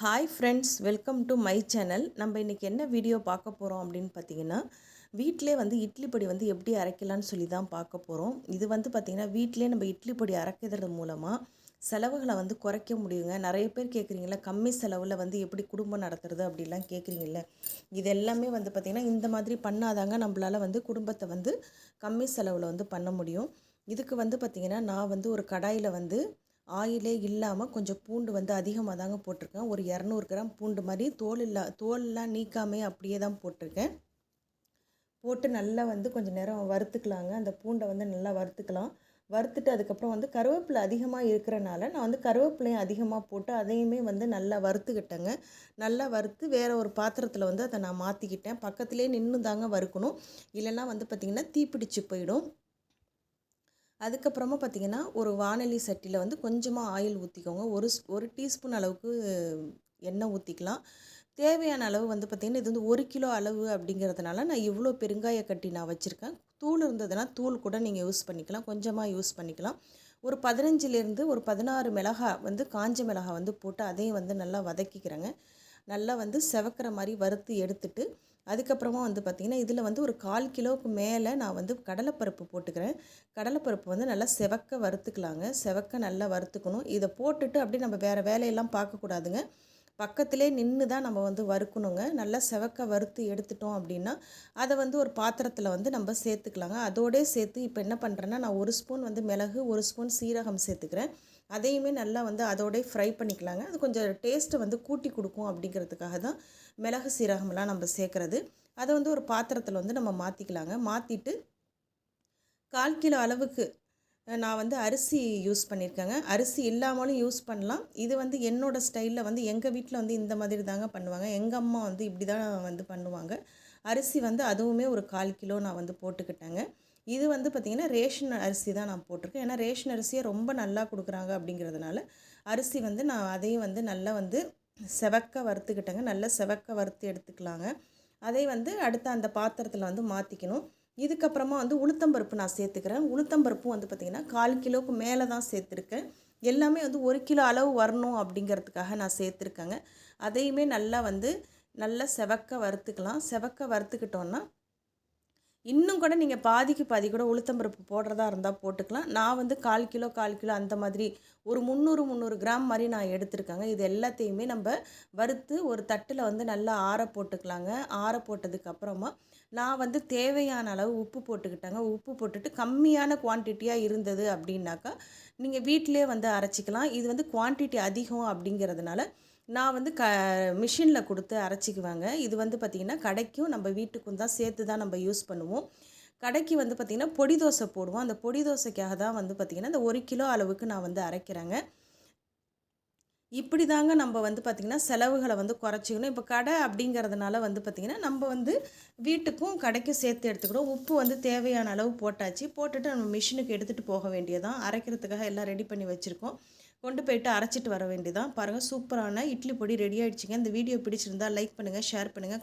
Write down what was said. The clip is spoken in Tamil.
Hi friends welcome to my channel நம்ம இன்றைக்கி என்ன வீடியோ பார்க்க போகிறோம் அப்படின்னு பார்த்தீங்கன்னா வீட்டிலே வந்து இட்லி பொடி வந்து எப்படி அரைக்கலான்னு சொல்லி தான் பார்க்க போகிறோம் இது வந்து பார்த்திங்கன்னா வீட்டிலே நம்ம இட்லி பொடி அரைக்கிறது மூலமாக செலவுகளை வந்து குறைக்க முடியுங்க. நிறைய பேர் கேட்குறீங்களா கம்மி செலவில் வந்து எப்படி குடும்பம் நடத்துறது அப்படிலாம் கேட்குறீங்கள இது எல்லாமே வந்து பார்த்திங்கன்னா இந்த மாதிரி பண்ணாதாங்க நம்மளால் வந்து குடும்பத்தை வந்து கம்மி செலவில் வந்து பண்ண முடியும். இதுக்கு வந்து பார்த்திங்கன்னா நான் வந்து ஒரு கடாயில் வந்து ஆயிலே இல்லாமல் கொஞ்சம் பூண்டு வந்து அதிகமாக தாங்க போட்டிருக்கேன். ஒரு இரநூறு கிராம் பூண்டு மாதிரி தோல் இல்லா தோலெலாம் நீக்காமே அப்படியே தான் போட்டிருக்கேன். போட்டு நல்லா வந்து கொஞ்சம் நேரம் வறுத்துக்கலாங்க. அந்த பூண்டை வந்து நல்லா வறுத்துக்கலாம். வறுத்துட்டு அதுக்கப்புறம் வந்து கருவேப்பிலை அதிகமாக இருக்கிறனால நான் வந்து கருவேப்பிலையும் அதிகமாக போட்டு அதையுமே வந்து நல்லா வறுத்துக்கிட்டேங்க. நல்லா வறுத்து வேறு ஒரு பாத்திரத்தில் வந்து அதை நான் மாற்றிக்கிட்டேன் பக்கத்துலேயே நின்று தாங்க வறுக்கணும். இல்லைன்னா வந்து பார்த்திங்கன்னா தீப்பிடிச்சு போயிடும். அதுக்கப்புறமா பார்த்திங்கன்னா ஒரு வானொலி சட்டியில் வந்து கொஞ்சமாக ஆயில் ஊற்றிக்கோங்க ஒரு ஒரு டீஸ்பூன் அளவுக்கு எண்ணெய் ஊற்றிக்கலாம் தேவையான அளவு வந்து பார்த்திங்கன்னா இது வந்து ஒரு கிலோ அளவு அப்படிங்கிறதுனால நான் இவ்வளோ பெருங்காய கட்டி நான் வச்சுருக்கேன். தூள் இருந்ததுன்னா தூள் கூட நீங்கள் யூஸ் பண்ணிக்கலாம். கொஞ்சமாக யூஸ் பண்ணிக்கலாம். ஒரு பதினஞ்சுலேருந்து ஒரு பதினாறு மிளகா வந்து காஞ்ச மிளகா வந்து போட்டு அதையும் வந்து நல்லா வதக்கிக்கிறேங்க. நல்லா வந்து செவக்கிற மாதிரி வறுத்து எடுத்துட்டு அதுக்கப்புறமா வந்து பார்த்திங்கன்னா இதில் வந்து ஒரு கால் கிலோவுக்கு மேலே நான் வந்து கடலைப்பருப்பு போட்டுக்கிறேன். கடலைப்பருப்பு வந்து நல்லா செவக்க வறுத்துக்கலாங்க. செவக்க நல்லா வறுத்துக்கணும். இதை போட்டுட்டு அப்படியே நம்ம வேறு வேலையெல்லாம் பார்க்கக்கூடாதுங்க. பக்கத்திலே நின்று தான் நம்ம வந்து வறுக்கணுங்க. நல்லா செவக்க வறுத்து எடுத்துட்டோம் அப்படின்னா அதை வந்து ஒரு பாத்திரத்தில் வந்து நம்ம சேர்த்துக்கலாங்க. அதோடே சேர்த்து இப்போ என்ன பண்ணுறேன்னா நான் ஒரு ஸ்பூன் வந்து மிளகு ஒரு ஸ்பூன் சீரகம் சேர்த்துக்கிறேன். அதையுமே நல்லா வந்து அதோடய ஃப்ரை பண்ணிக்கலாங்க. அது கொஞ்சம் டேஸ்ட்டை வந்து கூட்டி கொடுக்கும் அப்படிங்கிறதுக்காக தான் மிளகு சீரகம்லாம் நம்ம சேர்க்குறது. அதை வந்து ஒரு பாத்திரத்தில் வந்து நம்ம மாற்றிக்கலாங்க மாற்றிட்டு கால் கிலோ அளவுக்கு நான் வந்து அரிசி யூஸ் பண்ணியிருக்கேங்க அரிசி இல்லாமலும் யூஸ் பண்ணலாம். இது வந்து என்னோடய ஸ்டைலில் வந்து எங்கள் வீட்டில் வந்து இந்த மாதிரி தாங்க பண்ணுவாங்க. எங்கள் அம்மா வந்து இப்படி தான் வந்து பண்ணுவாங்க. அரிசி வந்து அதுவுமே ஒரு கால் கிலோ நான் வந்து போட்டுக்கிட்டேங்க. இது வந்து பார்த்திங்கன்னா ரேஷன் அரிசி தான் நான் போட்டிருக்கேன். ஏன்னா ரேஷன் அரிசியை ரொம்ப நல்லா கொடுக்குறாங்க அப்படிங்கிறதுனால அரிசி வந்து நான் அதையும் வந்து நல்லா வந்து செவக்க வறுத்துக்கிட்டேங்க. நல்லா செவக்க வறுத்து எடுத்துக்கலாங்க. அதை வந்து அடுத்த அந்த பாத்திரத்தில் வந்து மாற்றிக்கணும் இதுக்கப்புறமா வந்து உளுத்தம்பருப்பு நான் சேர்த்துக்கிறேன். உளுத்தம்பருப்பும் வந்து பார்த்திங்கன்னா கால் கிலோவுக்கு மேலே தான் சேர்த்துருக்கேன். எல்லாமே வந்து ஒரு கிலோ அளவு வரணும் அப்படிங்கிறதுக்காக நான் சேர்த்துருக்கேங்க. அதையுமே நல்லா வந்து நல்லா செவக்க வறுத்துக்கலாம். செவக்க வறுத்துக்கிட்டோன்னா இன்னும் கூட நீங்கள் பாதிக்கு பாதி கூட உளுத்தம்பருப்பு போடுறதா இருந்தால் போட்டுக்கலாம். நான் வந்து கால் கிலோ கால் கிலோ அந்த மாதிரி ஒரு முந்நூறு முந்நூறு கிராம் மாதிரி நான் எடுத்திருக்கேங்க. இது எல்லாத்தையுமே நம்ம வறுத்து ஒரு தட்டில் வந்து நல்லா ஆற போட்டுக்கலாங்க. ஆற போட்டதுக்கப்புறமா நான் வந்து தேவையான அளவு உப்பு போட்டுக்கிட்டாங்க. உப்பு போட்டுட்டு கம்மியான குவான்டிட்டியாக இருந்தது அப்படின்னாக்கா நீங்கள் வீட்டிலே வந்து அரைச்சிக்கலாம். இது வந்து குவான்டிட்டி அதிகம் அப்படிங்கிறதுனால நான் வந்து க மிஷினில் கொடுத்து அரைச்சிக்குவாங்க. இது வந்து பார்த்திங்கன்னா கடைக்கும் நம்ம வீட்டுக்கும் தான் சேர்த்து தான் நம்ம யூஸ் பண்ணுவோம். கடைக்கு வந்து பார்த்திங்கன்னா பொடி தோசை போடுவோம். அந்த பொடி தோசைக்காக தான் வந்து பார்த்திங்கன்னா இந்த ஒரு கிலோ அளவுக்கு நான் வந்து அரைக்கிறேங்க. இப்படி தாங்க நம்ம வந்து பார்த்திங்கன்னா செலவுகளை வந்து குறைச்சிக்கணும். இப்போ கடை அப்படிங்கிறதுனால வந்து பார்த்திங்கன்னா நம்ம வந்து வீட்டுக்கும் கடைக்கும் சேர்த்து எடுத்துக்கிறோம். உப்பு வந்து தேவையான அளவு போட்டாச்சு. போட்டுட்டு நம்ம மிஷினுக்கு எடுத்துகிட்டு போக வேண்டியதான் அரைக்கிறதுக்காக எல்லாம் ரெடி பண்ணி வச்சுருக்கோம். கொண்டு போயிட்டு அரைச்சிட்டு வர வேண்டியதான் பாருங்கள் சூப்பரான இட்லி பொடி ரெடி ஆகிடுச்சிங்க இந்த வீடியோ பிடிச்சிருந்தா லைக் பண்ணுங்கள் ஷேர் பண்ணுங்கள்